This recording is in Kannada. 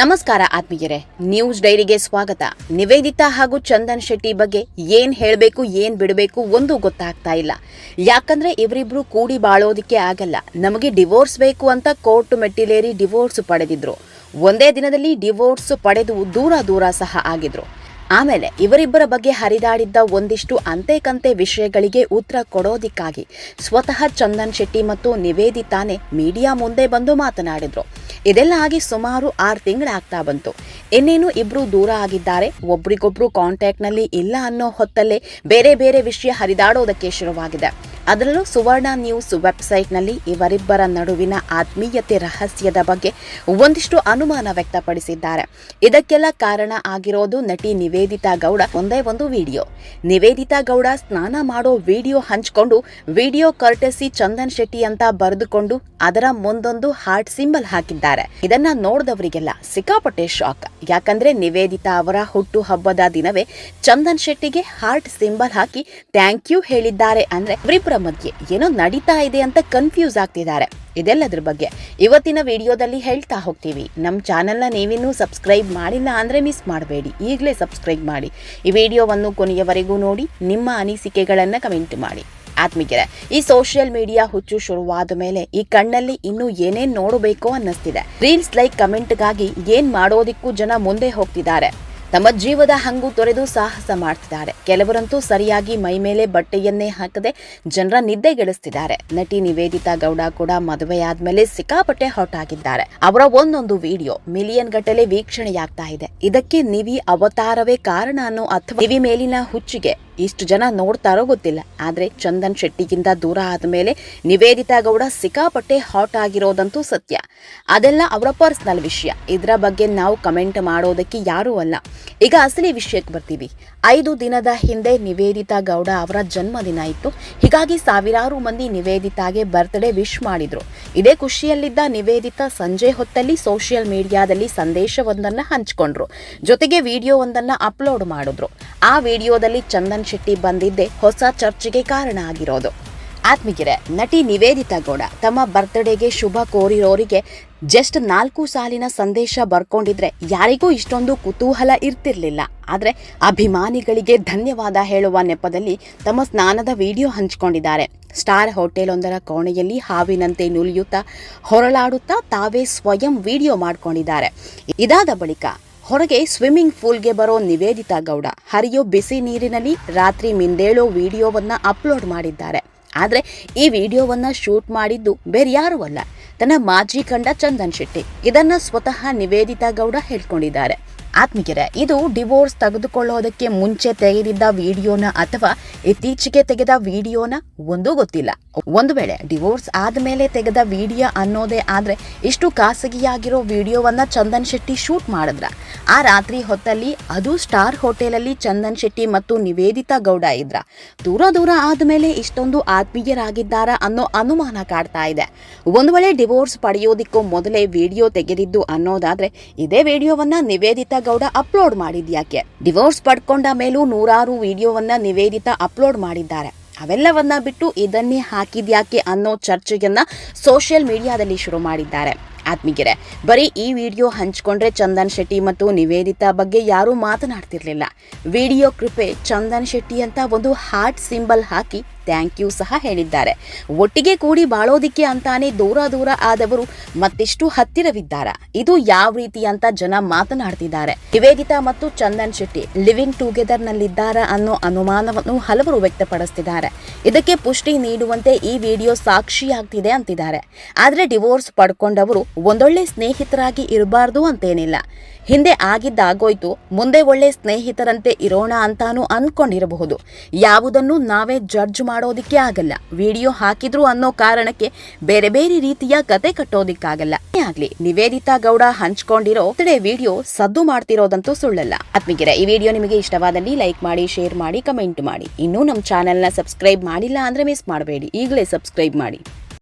ನಮಸ್ಕಾರ ಆತ್ಮೀಯರೇ ನ್ಯೂಸ್ ಡೈರಿಗೆ ಸ್ವಾಗತ. ನಿವೇದಿತಾ ಹಾಗೂ ಚಂದನ್ ಶೆಟ್ಟಿ ಬಗ್ಗೆ ಏನ್ ಹೇಳಬೇಕು, ಏನ್ ಬಿಡಬೇಕು ಒಂದು ಗೊತ್ತಾಗ್ತಾ ಇಲ್ಲ. ಯಾಕಂದ್ರೆ ಇವರಿಬ್ರು ಕೂಡಿ ಬಾಳೋದಿಕ್ಕೆ ಆಗಲ್ಲ. ನಮಗೆ ಡಿವೋರ್ಸ್ ಬೇಕು ಅಂತ ಕೋರ್ಟ್ ಮೆಟ್ಟಿಲೇರಿ ಡಿವೋರ್ಸ್ ಪಡೆದಿದ್ರು. ಒಂದೇ ದಿನದಲ್ಲಿ ಡಿವೋರ್ಸ್ ಪಡೆದು ದೂರ ದೂರ ಸಹ ಆಗಿದ್ರು. ಆಮೇಲೆ ಇವರಿಬ್ಬರ ಬಗ್ಗೆ ಹರಿದಾಡಿದ್ದ ಒಂದಿಷ್ಟು ಅಂತೆ ಕಂತೆ ವಿಷಯಗಳಿಗೆ ಉತ್ತರ ಕೊಡೋದಿಕ್ಕಾಗಿ ಸ್ವತಃ ಚಂದನ್ ಶೆಟ್ಟಿ ಮತ್ತು ನಿವೇದಿತಾನೆ ಮೀಡಿಯಾ ಮುಂದೆ ಬಂದು ಮಾತನಾಡಿದ್ರು. ಇದೆಲ್ಲ ಆಗಿ ಸುಮಾರು ಆರು ತಿಂಗಳಾಗ್ತಾ ಬಂತು. ಇನ್ನೇನು ಇಬ್ರು ದೂರ ಆಗಿದ್ದಾರೆ? ಒಬ್ರಿಗೊಬ್ರು ಕಾಂಟ್ಯಾಕ್ಟ್ನಲ್ಲಿ ಇಲ್ಲ ಅನ್ನೋ ಹೊತ್ತಲ್ಲೇ ಬೇರೆ ಬೇರೆ ವಿಷಯ ಹರಿದಾಡೋದಕ್ಕೆ ಶುರುವಾಗಿದೆ. ಅದರಲ್ಲೂ ಸುವರ್ಣ ನ್ಯೂಸ್ ವೆಬ್ಸೈಟ್ನಲ್ಲಿ ಇವರಿಬ್ಬರ ನಡುವಿನ ಆತ್ಮೀಯತೆ ರಹಸ್ಯದ ಬಗ್ಗೆ ಒಂದಿಷ್ಟು ಅನುಮಾನ ವ್ಯಕ್ತಪಡಿಸಿದ್ದಾರೆ. ಇದಕ್ಕೆಲ್ಲ ಕಾರಣ ಆಗಿರೋದು ನಟಿ ನಿವೇದಿತಾ ಗೌಡ ಒಂದೇ ಒಂದು ವಿಡಿಯೋ. ನಿವೇದಿತಾ ಗೌಡ ಸ್ನಾನ ಮಾಡೋ ವಿಡಿಯೋ ಹಂಚಿಕೊಂಡು, ವಿಡಿಯೋ ಕರ್ಟಸಿ ಚಂದನ್ ಶೆಟ್ಟಿ ಅಂತ ಬರೆದುಕೊಂಡು ಅದರ ಮುಂದೊಂದು ಹಾರ್ಟ್ ಸಿಂಬಲ್ ಹಾಕಿದ್ದಾರೆ. ಇದನ್ನ ನೋಡಿದವರಿಗೆಲ್ಲ ಸಿಕ್ಕಾಪಟ್ಟೆ ಶಾಕ್. ಯಾಕಂದ್ರೆ ನಿವೇದಿತಾ ಅವರ ಹುಟ್ಟು ಹಬ್ಬದ ದಿನವೇ ಚಂದನ್ ಶೆಟ್ಟಿಗೆ ಹಾರ್ಟ್ ಸಿಂಬಲ್ ಹಾಕಿ ಥ್ಯಾಂಕ್ ಯು ಹೇಳಿದ್ದಾರೆ ಅಂದ್ರೆ ಇವರಿಬ್ಬರ ಮಧ್ಯೆ ಏನೋ ನಡೀತಾ ಇದೆ ಅಂತ ಕನ್ಫ್ಯೂಸ್ ಆಗ್ತಿದ್ದಾರೆ. ಇದೆಲ್ಲದ್ರ ಬಗ್ಗೆ ಇವತ್ತಿನ ವಿಡಿಯೋದಲ್ಲಿ ಹೇಳ್ತಾ ಹೋಗ್ತೀವಿ. ನಮ್ಮ ಚಾನೆಲ್ನ ನೀವಿನ್ನೂ ಸಬ್ಸ್ಕ್ರೈಬ್ ಮಾಡಿಲ್ಲ ಅಂದರೆ ಮಿಸ್ ಮಾಡಬೇಡಿ. ಈಗಲೇ ಸಬ್ಸ್ಕ್ರೈಬ್ ಮಾಡಿ. ಈ ವಿಡಿಯೋವನ್ನು ಕೊನೆಯವರೆಗೂ ನೋಡಿ, ನಿಮ್ಮ ಅನಿಸಿಕೆಗಳನ್ನು ಕಮೆಂಟ್ ಮಾಡಿ. ಆತ್ಮಿಕರೆ, ಈ ಸೋಷಿಯಲ್ ಮೀಡಿಯಾ ಹುಚ್ಚು ಶುರುವಾದ ಮೇಲೆ ಈ ಕಣ್ಣಲ್ಲಿ ಇನ್ನೂ ಏನೇನ್ ನೋಡಬೇಕು ಅನ್ನಿಸ್ತಿದೆ. ರೀಲ್ಸ್ ಲೈಕ್ ಕಮೆಂಟ್ಗಾಗಿ ಏನ್ ಮಾಡೋದಿಕ್ಕೂ ಜನ ಮುಂದೆ ಹೋಗ್ತಿದ್ದಾರೆ. ತಮ್ಮ ಜೀವದ ಹಂಗು ತೊರೆದು ಸಾಹಸ ಮಾಡ್ತಿದ್ದಾರೆ. ಕೆಲವರಂತೂ ಸರಿಯಾಗಿ ಮೈ ಮೇಲೆ ಬಟ್ಟೆಯನ್ನೇ ಹಾಕದೆ ಜನರ ನಿದ್ದೆಗೆಡಿಸ್ತಿದ್ದಾರೆ. ನಟಿ ನಿವೇದಿತಾ ಗೌಡ ಕೂಡ ಮದುವೆಯಾದ್ಮೇಲೆ ಸಿಕ್ಕಾಪಟ್ಟೆ ಹಾಟ್ ಆಗಿದ್ದಾರೆ. ಅವರ ಒಂದೊಂದು ವಿಡಿಯೋ ಮಿಲಿಯನ್ ಗಟ್ಟಲೆ ವೀಕ್ಷಣೆಯಾಗ್ತಾ ಇದೆ. ಇದಕ್ಕೆ ನಿವಿ ಅವತಾರವೇ ಕಾರಣ ಅನ್ನೋ ಅಥವಾ ನಿವಿ ಮೇಲಿನ ಹುಚ್ಚಿಗೆ ಇಷ್ಟು ಜನ ನೋಡ್ತಾರೋ ಗೊತ್ತಿಲ್ಲ. ಆದ್ರೆ ಚಂದನ್ ಶೆಟ್ಟಿಗಿಂತ ದೂರ ಆದ್ಮೇಲೆ ನಿವೇದಿತಾ ಗೌಡ ಸಿಕ್ಕಾಪಟ್ಟೆ ಹಾಟ್ ಆಗಿರೋದಂತೂ ಸತ್ಯ. ಅದೆಲ್ಲ ಅವರ ಪರ್ಸನಲ್ ವಿಷಯ. ಇದರ ಬಗ್ಗೆ ನಾವು ಕಮೆಂಟ್ ಮಾಡೋದಕ್ಕೆ ಯಾರೂ ಅಲ್ಲ. ಈಗ ಅಸಲಿ ವಿಷಯಕ್ಕೆ ಬರ್ತೀವಿ. ಐದು ದಿನದ ಹಿಂದೆ ನಿವೇದಿತಾ ಗೌಡ ಅವರ ಜನ್ಮದಿನ ಇತ್ತು. ಹೀಗಾಗಿ ಸಾವಿರಾರು ಮಂದಿ ನಿವೇದಿತಾಗೆ ಬರ್ತ್ಡೇ ವಿಶ್ ಮಾಡಿದ್ರು. ಇದೇ ಖುಷಿಯಲ್ಲಿದ್ದ ನಿವೇದಿತಾ ಸಂಜೆ ಹೊತ್ತಲ್ಲಿ ಸೋಷಿಯಲ್ ಮೀಡಿಯಾದಲ್ಲಿ ಸಂದೇಶವೊಂದನ್ನು ಹಂಚಿಕೊಂಡ್ರು. ಜೊತೆಗೆ ವಿಡಿಯೋ ಒಂದನ್ನು ಅಪ್ಲೋಡ್ ಮಾಡಿದ್ರು. ಆ ವಿಡಿಯೋದಲ್ಲಿ ಚಂದನ್ ಶೆಟ್ಟಿ ಬಂದಿದ್ದೆ ಹೊಸ ಚರ್ಚೆಗೆ ಕಾರಣ ಆಗಿರೋದು. ಆತ್ಮಗಿರೆ ನಟಿ ನಿವೇದಿತಾ ಗೌಡ ತಮ್ಮ ಬರ್ತ್ಡೇಗೆ ಶುಭ ಕೋರಿರೋರಿಗೆ ಜಸ್ಟ್ ನಾಲ್ಕು ಸಾಲಿನ ಸಂದೇಶ ಬರ್ಕೊಂಡಿದ್ರೆ ಯಾರಿಗೂ ಇಷ್ಟೊಂದು ಕುತೂಹಲ ಇರ್ತಿರ್ಲಿಲ್ಲ. ಆದ್ರೆ ಅಭಿಮಾನಿಗಳಿಗೆ ಧನ್ಯವಾದ ಹೇಳುವ ನೆಪದಲ್ಲಿ ತಮ್ಮ ಸ್ನಾನದ ವಿಡಿಯೋ ಹಂಚಿಕೊಂಡಿದ್ದಾರೆ. ಸ್ಟಾರ್ ಹೋಟೆಲೊಂದರ ಕೋಣೆಯಲ್ಲಿ ಹಾವಿನಂತೆ ನುಲಿಯುತ್ತಾ ಹೊರಳಾಡುತ್ತಾ ತಾವೇ ಸ್ವಯಂ ವಿಡಿಯೋ ಮಾಡ್ಕೊಂಡಿದ್ದಾರೆ. ಇದಾದ ಬಳಿಕ ಹೊರಗೆ ಸ್ವಿಮ್ಮಿಂಗ್ ಪೂಲ್ಗೆ ಬರೋ ನಿವೇದಿತಾ ಗೌಡ. ಹರಿಯೋ ಬಿಸಿ ನೀರಿನಲ್ಲಿ ರಾತ್ರಿ ಮಿಂದೇಳೋ ವಿಡಿಯೋವನ್ನ ಅಪ್ಲೋಡ್ ಮಾಡಿದ್ದಾರೆ. ಆದರೆ ಈ ವಿಡಿಯೋವನ್ನ ಶೂಟ್ ಮಾಡಿದ್ದು ಬೇರೆ ಯಾರೂ ಅಲ್ಲ. ತನ್ನ ಮಾಜಿ ಕಂಡ ಚಂದನ್ ಶೆಟ್ಟಿ. ಇದನ್ನು ಸ್ವತಃ ನಿವೇದಿತಾ ಗೌಡ ಹೇಳ್ಕೊಂಡಿದ್ದಾರೆ. ಆತ್ಮಿಕರೆ ಇದು ಡಿವೋರ್ಸ್ ತೆಗೆದುಕೊಳ್ಳೋದಕ್ಕೆ ಮುಂಚೆ ತೆಗೆದಿದ್ದ ವಿಡಿಯೋನ ಅಥವಾ ಇತ್ತೀಚೆಗೆ ತೆಗೆದ ವಿಡಿಯೋನ? ಒಂದೂ ಗೊತ್ತಿಲ್ಲ. ಒಂದು ವೇಳೆ ಡಿವೋರ್ಸ್ ಆದಮೇಲೆ ತೆಗೆದ ವಿಡಿಯೋ ಅನ್ನೋದೇ ಆದರೆ ಇಷ್ಟು ಖಾಸಗಿಯಾಗಿರೋ ವಿಡಿಯೋವನ್ನು ಚಂದನ್ ಶೆಟ್ಟಿ ಶೂಟ್ ಮಾಡಿದ್ರ. ಆ ರಾತ್ರಿ ಹೊತ್ತಲ್ಲಿ ಅದು ಸ್ಟಾರ್ ಹೋಟೆಲಲ್ಲಿ ಚಂದನ್ ಶೆಟ್ಟಿ ಮತ್ತು ನಿವೇದಿತಾ ಗೌಡ ಇದ್ರ. ದೂರ ದೂರ ಆದಮೇಲೆ ಇಷ್ಟೊಂದು ಆತ್ಮೀಯರಾಗಿದ್ದಾರಾ ಅನ್ನೋ ಅನುಮಾನ ಕಾಡ್ತಾ ಇದೆ. ಒಂದು ವೇಳೆ ಡಿವೋರ್ಸ್ ಪಡೆಯೋದಿಕ್ಕೂ ಮೊದಲೇ ವಿಡಿಯೋ ತೆಗೆದಿದ್ದು ಅನ್ನೋದಾದರೆ ಇದೇ ವಿಡಿಯೋವನ್ನು ನಿವೇದಿತಾ ಗೌಡ ಅಪ್ಲೋಡ್ ಮಾಡಿದ್ಯಾಕೆ? ಡಿವೋರ್ಸ್ ಪಡ್ಕೊಂಡ ಮೇಲೂ ನೂರಾರು ವಿಡಿಯೋವನ್ನು ನಿವೇದಿತಾ ಅಪ್ಲೋಡ್ ಮಾಡಿದ್ದಾರೆ. ಅವೆಲ್ಲವನ್ನ ಬಿಟ್ಟು ಇದನ್ನೇ ಹಾಕಿದ್ಯಾಕೆ ಅನ್ನೋ ಚರ್ಚೆಯನ್ನ ಸೋಷಿಯಲ್ ಮೀಡಿಯಾದಲ್ಲಿ ಶುರು ಮಾಡಿದ್ದಾರೆ. ಆತ್ಮೀಗೆರೆ, ಬರೀ ಈ ವಿಡಿಯೋ ಹಂಚಿಕೊಂಡ್ರೆ ಚಂದನ್ ಶೆಟ್ಟಿ ಮತ್ತು ನಿವೇದಿತಾ ಬಗ್ಗೆ ಯಾರೂ ಮಾತನಾಡ್ತಿರ್ಲಿಲ್ಲ. ವಿಡಿಯೋ ಕೃಪೆ ಚಂದನ್ ಶೆಟ್ಟಿ ಅಂತ ಒಂದು ಹಾರ್ಟ್ ಸಿಂಬಲ್ ಹಾಕಿ ಥ್ಯಾಂಕ್ ಯು ಸಹ ಹೇಳಿದ್ದಾರೆ. ಒಟ್ಟಿಗೆ ಕೂಡಿ ಬಾಳೋದಿಕ್ಕೆ ಅಂತಾನೆ ದೂರ ದೂರ ಆದವರು ಮತ್ತಿಷ್ಟು ಹತ್ತಿರವಿದ್ದಾರ? ಇದು ಯಾವ ರೀತಿ ಅಂತ ಜನ ಮಾತನಾಡ್ತಿದ್ದಾರೆ. ನಿವೇದಿತಾ ಮತ್ತು ಚಂದನ್ ಶೆಟ್ಟಿ ಲಿವಿಂಗ್ ಟುಗೆದರ್ ನಲ್ಲಿದ್ದಾರ ಅನ್ನೋ ಅನುಮಾನವನ್ನು ಹಲವರು ವ್ಯಕ್ತಪಡಿಸ್ತಿದ್ದಾರೆ. ಇದಕ್ಕೆ ಪುಷ್ಟಿ ನೀಡುವಂತೆ ಈ ವಿಡಿಯೋ ಸಾಕ್ಷಿಯಾಗ್ತಿದೆ ಅಂತಿದ್ದಾರೆ. ಆದರೆ ಡಿವೋರ್ಸ್ ಪಡ್ಕೊಂಡವರು ಒಂದೊಳ್ಳೆ ಸ್ನೇಹಿತರಾಗಿ ಇರಬಾರ್ದು ಅಂತೇನಿಲ್ಲ. ಹಿಂದೆ ಆಗಿದ್ದಾಗೋಯ್ತು, ಮುಂದೆ ಒಳ್ಳೆ ಸ್ನೇಹಿತರಂತೆ ಇರೋಣ ಅಂತಾನು ಅನ್ಕೊಂಡಿರಬಹುದು. ಯಾವುದನ್ನು ನಾವೇ ಜಡ್ಜ್ ಮಾಡೋದಿಕ್ಕೆ ಆಗಲ್ಲ. ವಿಡಿಯೋ ಹಾಕಿದ್ರು ಅನ್ನೋ ಕಾರಣಕ್ಕೆ ಬೇರೆ ಬೇರೆ ರೀತಿಯ ಕತೆ ಕಟ್ಟೋದಿಕ್ಕಾಗಲ್ಲ. ಆಗ್ಲಿ, ನಿವೇದಿತಾ ಗೌಡ ಹಂಚ್ಕೊಂಡಿರೋ ತಡೆ ವಿಡಿಯೋ ಸದ್ದು ಮಾಡ್ತಿರೋದಂತೂ ಸುಳ್ಳಲ್ಲ. ಆತ್ಮೀಗಿರ ಈ ವಿಡಿಯೋ ನಿಮಗೆ ಇಷ್ಟವಾದಲ್ಲಿ ಲೈಕ್ ಮಾಡಿ, ಶೇರ್ ಮಾಡಿ, ಕಮೆಂಟ್ ಮಾಡಿ. ಇನ್ನೂ ನಮ್ಮ ಚಾನೆಲ್ನ ಸಬ್ಸ್ಕ್ರೈಬ್ ಮಾಡಿಲ್ಲ ಅಂದ್ರೆ ಮಿಸ್ ಮಾಡಬೇಡಿ. ಈಗಲೇ ಸಬ್ಸ್ಕ್ರೈಬ್ ಮಾಡಿ.